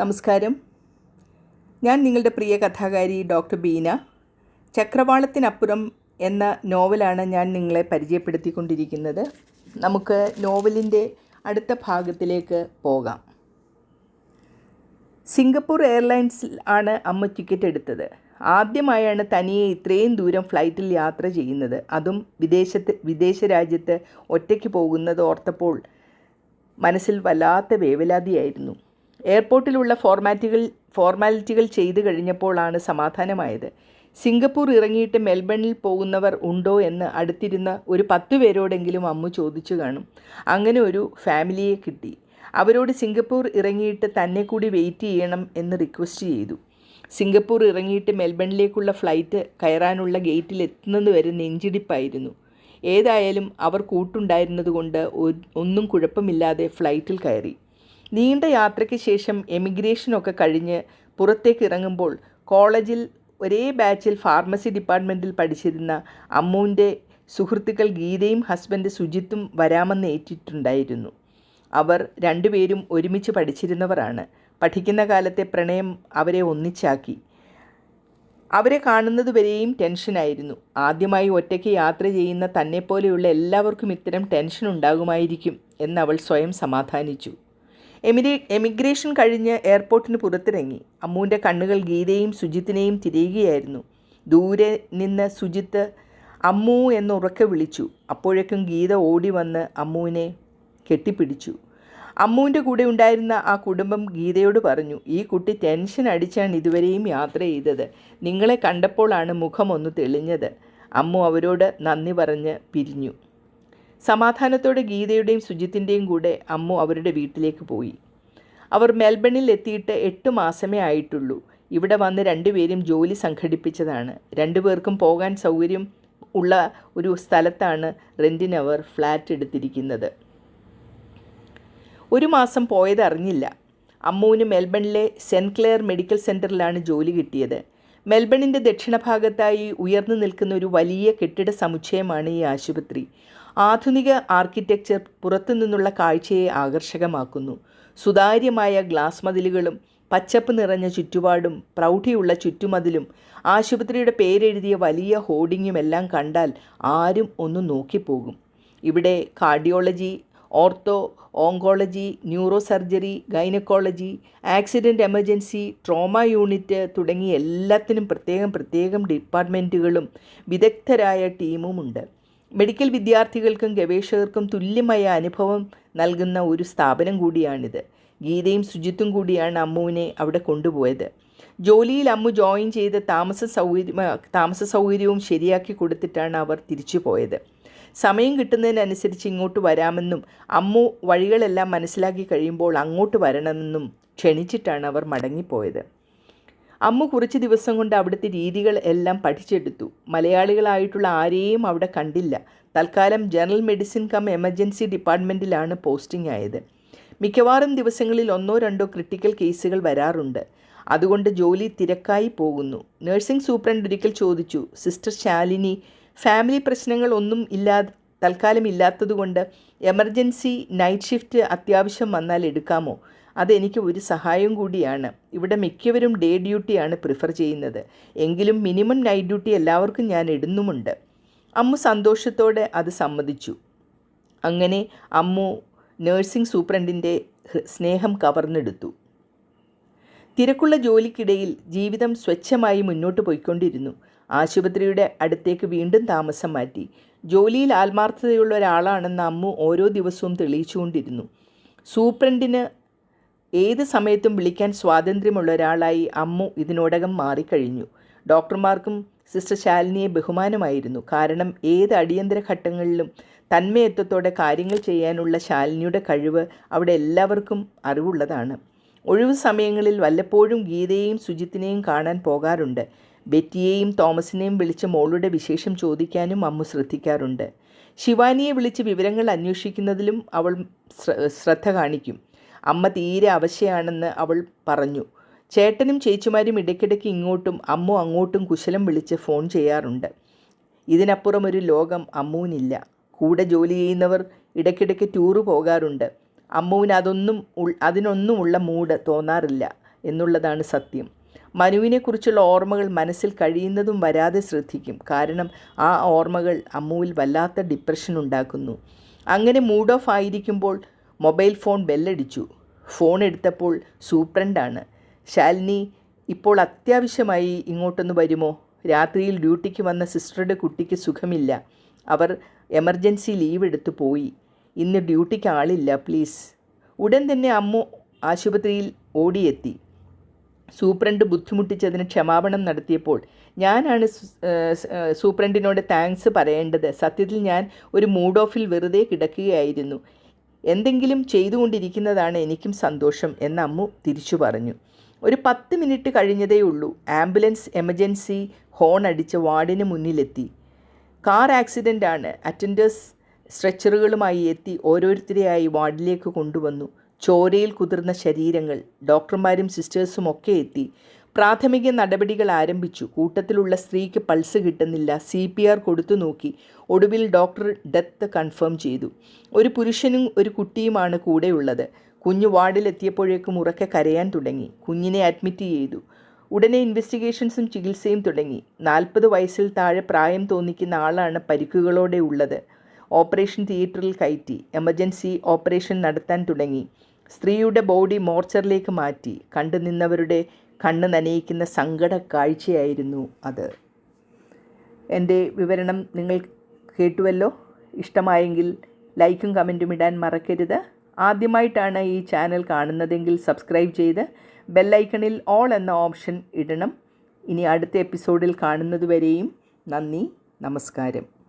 നമസ്കാരം. ഞാൻ നിങ്ങളുടെ പ്രിയ കഥാകാരി ഡോക്ടർ ബീന. ചക്രവാളത്തിനപ്പുറം എന്ന നോവലാണ് ഞാൻ നിങ്ങളെ പരിചയപ്പെടുത്തിക്കൊണ്ടിരിക്കുന്നത്. നമുക്ക് നോവലിന്റെ അടുത്ത ഭാഗത്തിലേക്ക് പോകാം. സിംഗപ്പൂർ എയർലൈൻസിൽ ആണ് അമ്മ ടിക്കറ്റ് എടുത്തത്. ആദ്യമായാണ് തനിയെ ഇത്രയും ദൂരം ഫ്ലൈറ്റിൽ യാത്ര ചെയ്യുന്നത്. അതും വിദേശത്ത് വിദേശ രാജ്യത്ത് ഒറ്റയ്ക്ക് പോകുന്നത് ഓർത്തപ്പോൾ മനസ്സിൽ വല്ലാത്ത വേവലാതിയായിരുന്നു. എയർപോർട്ടിലുള്ള ഫോർമാറ്റുകൾ ഫോർമാലിറ്റികൾ ചെയ്തു കഴിഞ്ഞപ്പോഴാണ് സമാധാനമായത്. സിംഗപ്പൂർ ഇറങ്ങിയിട്ട് മെൽബണിൽ പോകുന്നവർ ഉണ്ടോ എന്ന് അടുത്തിരുന്ന ഒരു പത്തു പേരോടെങ്കിലും അമ്മു ചോദിച്ചു കാണും. അങ്ങനെ ഒരു ഫാമിലിയെ കിട്ടി. അവരോട് സിംഗപ്പൂർ ഇറങ്ങിയിട്ട് തന്നെ കൂടി വെയിറ്റ് ചെയ്യണം എന്ന് റിക്വസ്റ്റ് ചെയ്തു. സിംഗപ്പൂർ ഇറങ്ങിയിട്ട് മെൽബണിലേക്കുള്ള ഫ്ലൈറ്റ് കയറാനുള്ള ഗേറ്റിൽ എത്തുന്നതുവരെ നെഞ്ചിടിപ്പായിരുന്നു. ഏതായാലും അവർ കൂട്ടുണ്ടായിരുന്നതുകൊണ്ട് ഒന്നും കുഴപ്പമില്ലാതെ ഫ്ലൈറ്റിൽ കയറി. നീണ്ട യാത്രയ്ക്ക് ശേഷം എമിഗ്രേഷനൊക്കെ കഴിഞ്ഞ് പുറത്തേക്ക് ഇറങ്ങുമ്പോൾ കോളേജിൽ ഒരേ ബാച്ചിൽ ഫാർമസി ഡിപ്പാർട്ട്മെന്റിൽ പഠിച്ചിരുന്ന അമ്മുവിന്റെ സുഹൃത്തുക്കൾ ഗീതയും ഹസ്ബൻഡ് സുജിത്തും വരാമെന്ന് ഏറ്റിട്ടുണ്ടായിരുന്നു. അവർ രണ്ടുപേരും ഒരുമിച്ച് പഠിച്ചിരുന്നവരാണ്. പഠിക്കുന്ന കാലത്തെ പ്രണയം അവരെ ഒന്നിച്ചാക്കി. അവരെ കാണുന്നതുവരെയും ടെൻഷനായിരുന്നു. ആദ്യമായി ഒറ്റയ്ക്ക് യാത്ര ചെയ്യുന്ന തന്നെപ്പോലെയുള്ള എല്ലാവർക്കും ഇത്തരം ടെൻഷൻ ഉണ്ടാകുമായിരിക്കും എന്നവൾ സ്വയം സമാധാനിച്ചു. എമിരേ എമിഗ്രേഷൻ കഴിഞ്ഞ് എയർപോർട്ടിന് പുറത്തിറങ്ങി. അമ്മുവിന്റെ കണ്ണുകൾ ഗീതയും സുജിത്തിനെയും തിരയുകയായിരുന്നു. ദൂരെ നിന്ന് സുജിത്ത് അമ്മു എന്ന് ഉറക്കെ വിളിച്ചു. അപ്പോഴേക്കും ഗീത ഓടി വന്ന് അമ്മുവിനെ കെട്ടിപ്പിടിച്ചു. അമ്മുവിന്റെ കൂടെ ഉണ്ടായിരുന്ന ആ കുടുംബം ഗീതയോട് പറഞ്ഞു ഈ കുട്ടി ടെൻഷൻ അടിച്ചാണ് ഇതുവരെയും യാത്ര ചെയ്തത്. നിങ്ങളെ കണ്ടപ്പോഴാണ് മുഖം ഒന്ന് തെളിഞ്ഞത്. അമ്മു അവരോട് നന്ദി പറഞ്ഞ് പിരിഞ്ഞു. സമാധാനത്തോടെ ഗീതയുടെയും സുജിത്തിന്റെയും കൂടെ അമ്മു അവരുടെ വീട്ടിലേക്ക് പോയി. അവർ മെൽബണിൽ എത്തിയിട്ട് എട്ട് മാസമേ ആയിട്ടുള്ളൂ. ഇവിടെ വന്ന് രണ്ടുപേരും ജോലി സംഘടിപ്പിച്ചതാണ്. രണ്ടുപേർക്കും പോകാൻ സൗകര്യം ഉള്ള ഒരു സ്ഥലത്താണ് റെന്റിനവർ ഫ്ലാറ്റ് എടുത്തിരിക്കുന്നത്. ഒരു മാസം പോയത് അറിഞ്ഞില്ല. അമ്മുവിന് മെൽബണിലെ സെന്റ് ക്ലെയർ മെഡിക്കൽ സെന്ററിലാണ് ജോലി കിട്ടിയത്. മെൽബണിന്റെ ദക്ഷിണഭാഗത്തായി ഉയർന്നു നിൽക്കുന്ന ഒരു വലിയ കെട്ടിട സമുച്ചയമാണ് ഈ ആശുപത്രി. ആധുനിക ആർക്കിടെക്ചർ പുറത്തു നിന്നുള്ള കാഴ്ചയെ ആകർഷകമാക്കുന്നു. സുതാര്യമായ ഗ്ലാസ് മതിലുകളും പച്ചപ്പ് നിറഞ്ഞ ചുറ്റുപാടും പ്രൗഢിയുള്ള ചുറ്റുമതിലും ആശുപത്രിയുടെ പേരെഴുതിയ വലിയ ഹോർഡിങ്ങും എല്ലാം കണ്ടാൽ ആരും ഒന്ന് നോക്കിപ്പോകും. ഇവിടെ cardiology ortho oncology neuro surgery gynaecology accident emergency trauma unit തുടങ്ങി എല്ലാത്തിനും പ്രത്യേകം പ്രത്യേകം ഡിപ്പാർട്ട്മെന്റുകളും വിദഗ്ധരായ ടീമുമുണ്ട്. മെഡിക്കൽ വിദ്യാർത്ഥികൾക്കും ഗവേഷകർക്കും തുല്യമായ അനുഭവം നൽകുന്ന ഒരു സ്ഥാപനം കൂടിയാണിത്. ഗീതയും ശുചിത്വം കൂടിയാണ് അമ്മുവിനെ അവിടെ കൊണ്ടുപോയത്. ജോലിയിൽ അമ്മു ജോയിൻ ചെയ്ത് താമസ സൗകര്യ താമസ സൗകര്യവും ശരിയാക്കി കൊടുത്തിട്ടാണ് അവർ തിരിച്ചു പോയത്. സമയം കിട്ടുന്നതിനനുസരിച്ച് ഇങ്ങോട്ട് വരാമെന്നും അമ്മു വഴികളെല്ലാം മനസ്സിലാക്കി കഴിയുമ്പോൾ അങ്ങോട്ട് വരണമെന്നും ക്ഷണിച്ചിട്ടാണ് അവർ മടങ്ങിപ്പോയത്. അമ്മു കുറച്ച് ദിവസം കൊണ്ട് അവിടുത്തെ രീതികൾ എല്ലാം പഠിച്ചെടുത്തു. മലയാളികളായിട്ടുള്ള ആരെയും അവിടെ കണ്ടില്ല. തൽക്കാലം ജനറൽ മെഡിസിൻ കം എമർജൻസി ഡിപ്പാർട്ട്മെന്റിലാണ് പോസ്റ്റിംഗ് ആയത്. മിക്കവാറും ദിവസങ്ങളിൽ ഒന്നോ രണ്ടോ ക്രിട്ടിക്കൽ കേസുകൾ വരാറുണ്ട്. അതുകൊണ്ട് ജോലി തിരക്കായി പോകുന്നു. നഴ്സിംഗ് സൂപ്രണ്ട് ഒരിക്കൽ ചോദിച്ചു സിസ്റ്റർ ശാലിനി ഫാമിലി പ്രശ്നങ്ങൾ ഒന്നും ഇല്ലാതെ തൽക്കാലം ഇല്ലാത്തതുകൊണ്ട് എമർജൻസി നൈറ്റ് ഷിഫ്റ്റ് അത്യാവശ്യം വന്നാൽ എടുക്കാമോ? അതെനിക്ക് ഒരു സഹായം കൂടിയാണ്. ഇവിടെ മിക്കവരും ഡേ ഡ്യൂട്ടിയാണ് പ്രിഫർ ചെയ്യുന്നത്. എങ്കിലും മിനിമം നൈറ്റ് ഡ്യൂട്ടി എല്ലാവർക്കും ഞാൻ ഇടുന്നുമുണ്ട്. അമ്മു സന്തോഷത്തോടെ അത് സമ്മതിച്ചു. അങ്ങനെ അമ്മു നേഴ്സിംഗ് സൂപ്രണ്ടിന്റെ സ്നേഹം കവർന്നെടുത്തു. തിരക്കുള്ള ജോലിക്കിടയിൽ ജീവിതം സ്വച്ഛമായി മുന്നോട്ട് പോയിക്കൊണ്ടിരുന്നു. ആശുപത്രിയുടെ അടുത്തേക്ക് വീണ്ടും താമസം മാറ്റി. ജോലിയിൽ ആത്മാർത്ഥതയുള്ള ഒരാളാണെന്ന് അമ്മു ഓരോ ദിവസവും തെളിയിച്ചുകൊണ്ടിരുന്നു. സൂപ്രണ്ടിന് ഏത് സമയത്തും വിളിക്കാൻ സ്വാതന്ത്ര്യമുള്ള ഒരാളായി അമ്മു ഇതിനോടകം മാറിക്കഴിഞ്ഞു. ഡോക്ടർമാർക്കും സിസ്റ്റർ ശാലിനിയെ ബഹുമാനമായിരുന്നു. കാരണം ഏത് അടിയന്തര ഘട്ടങ്ങളിലും തന്മയത്വത്തോടെ കാര്യങ്ങൾ ചെയ്യാനുള്ള ശാലിനിയുടെ കഴിവ് അവിടെ എല്ലാവർക്കും അറിവുള്ളതാണ്. ഒഴിവു സമയങ്ങളിൽ വല്ലപ്പോഴും ഗീതയെയും സുജിത്തിനെയും കാണാൻ പോകാറുണ്ട്. ബെറ്റിയെയും തോമസിനെയും വിളിച്ച് മോളുടെ വിശേഷം ചോദിക്കാനും അമ്മു ശ്രദ്ധിക്കാറുണ്ട്. ശിവാനിയെ വിളിച്ച് വിവരങ്ങൾ അന്വേഷിക്കുന്നതിലും അവൾ ശ്രദ്ധ കാണിക്കും. അമ്മ തീരെ അവശയാണെന്ന് അവൾ പറഞ്ഞു. ചേട്ടനും ചേച്ചിമാരും ഇടയ്ക്കിടയ്ക്ക് ഇങ്ങോട്ടും അമ്മു അങ്ങോട്ടും കുശലം വിളിച്ച് ഫോൺ ചെയ്യാറുണ്ട്. ഇതിനപ്പുറം ഒരു ലോകം അമ്മുവിനില്ല. കൂടെ ജോലി ചെയ്യുന്നവർ ഇടയ്ക്കിടയ്ക്ക് ടൂറ് പോകാറുണ്ട്. അമ്മുവിന് അതൊന്നും അതിനൊന്നുമുള്ള മൂഡ് തോന്നാറില്ല എന്നുള്ളതാണ് സത്യം. മനുവിനെക്കുറിച്ചുള്ള ഓർമ്മകൾ മനസ്സിൽ കഴിയുന്നതും വരാതെ ശ്രദ്ധിക്കും. കാരണം ആ ഓർമ്മകൾ അമ്മുവിൽ വല്ലാത്ത ഡിപ്രഷൻ ഉണ്ടാക്കുന്നു. അങ്ങനെ മൂഡ് ഓഫ് ആയിരിക്കുമ്പോൾ മൊബൈൽ ഫോൺ ബെല്ലടിച്ചു ഫോൺ എടുത്തപ്പോൾ സൂപ്രണ്ടാണ് ശാലിനി ഇപ്പോൾ അത്യാവശ്യമായി ഇങ്ങോട്ടൊന്ന് വരുമോ? രാത്രിയിൽ ഡ്യൂട്ടിക്ക് വന്ന സിസ്റ്ററുടെ കുട്ടിക്ക് സുഖമില്ല. അവർ എമർജൻസി ലീവ് എടുത്തു പോയി. ഇന്ന് ഡ്യൂട്ടിക്ക് ആളില്ല പ്ലീസ് ഉടൻ തന്നെ അമ്മു ആശുപത്രിയിൽ ഓടിയെത്തി. സൂപ്രണ്ട് ബുദ്ധിമുട്ടിച്ചതിന് ക്ഷമാപണം നടത്തിയപ്പോൾ ഞാനാണ് സൂപ്രണ്ടിനോട് താങ്ക്സ് പറയേണ്ടത്. സത്യത്തിൽ ഞാൻ ഒരു മൂഡ് ഓഫിൽ വെറുതെ കിടക്കുകയായിരുന്നു. എന്തെങ്കിലും ചെയ്തുകൊണ്ടിരിക്കുന്നതാണ് എനിക്കും സന്തോഷം എന്ന് അമ്മു തിരിച്ചു പറഞ്ഞു. ഒരു പത്ത് മിനിറ്റ് കഴിഞ്ഞതേ ഉള്ളൂ. ആംബുലൻസ് എമർജൻസി ഹോൺ അടിച്ച് വാർഡിന് മുന്നിലെത്തി. കാർ ആക്സിഡന്റ് ആണ് അറ്റൻഡേഴ്സ് സ്ട്രെച്ചറുകളുമായി എത്തി ഓരോരുത്തരെയായി വാർഡിലേക്ക് കൊണ്ടുവന്നു. ചോരയിൽ കുതിർന്ന ശരീരങ്ങൾ ഡോക്ടർമാരും സിസ്റ്റേഴ്സും ഒക്കെ എത്തി. പ്രാഥമിക നടപടികൾ ആരംഭിച്ചു. കൂട്ടത്തിലുള്ള സ്ത്രീക്ക് പൾസ് കിട്ടുന്നില്ല. സി പി ആർ കൊടുത്തു നോക്കി. ഒടുവിൽ ഡോക്ടർ ഡെത്ത് കൺഫേം ചെയ്തു. ഒരു പുരുഷനും ഒരു കുട്ടിയുമാണ് കൂടെയുള്ളത്. കുഞ്ഞു വാർഡിലെത്തിയപ്പോഴേക്കും ഉറക്കെ കരയാൻ തുടങ്ങി. കുഞ്ഞിനെ അഡ്മിറ്റ് ചെയ്തു. ഉടനെ ഇൻവെസ്റ്റിഗേഷൻസും ചികിത്സയും തുടങ്ങി. നാൽപ്പത് വയസ്സിൽ താഴെ പ്രായം തോന്നിക്കുന്ന ആളാണ് പരിക്കുകളോടെ ഉള്ളത്. ഓപ്പറേഷൻ തിയേറ്ററിൽ കയറ്റി. എമർജൻസി ഓപ്പറേഷൻ നടത്താൻ തുടങ്ങി. സ്ത്രീയുടെ ബോഡി മോർച്ചറിലേക്ക് മാറ്റി. കണ്ടു നിന്നവരുടെ കണ്ണ് നനയിക്കുന്ന സങ്കട കാഴ്ചയായിരുന്നു അത്. എന്റെ വിവരണം നിങ്ങൾ കേട്ടുവല്ലോ? ഇഷ്ടമായെങ്കിൽ ലൈക്കും കമന്റും ഇടാൻ മറക്കരുത്. ആദ്യമായിട്ടാണ് ഈ ചാനൽ കാണുന്നതെങ്കിൽ സബ്സ്ക്രൈബ് ചെയ്ത് ബെല്ലൈക്കണിൽ ഓൾ എന്ന ഓപ്ഷൻ ഇടണം. ഇനി അടുത്ത എപ്പിസോഡിൽ കാണുന്നതുവരെയും നന്ദി നമസ്കാരം.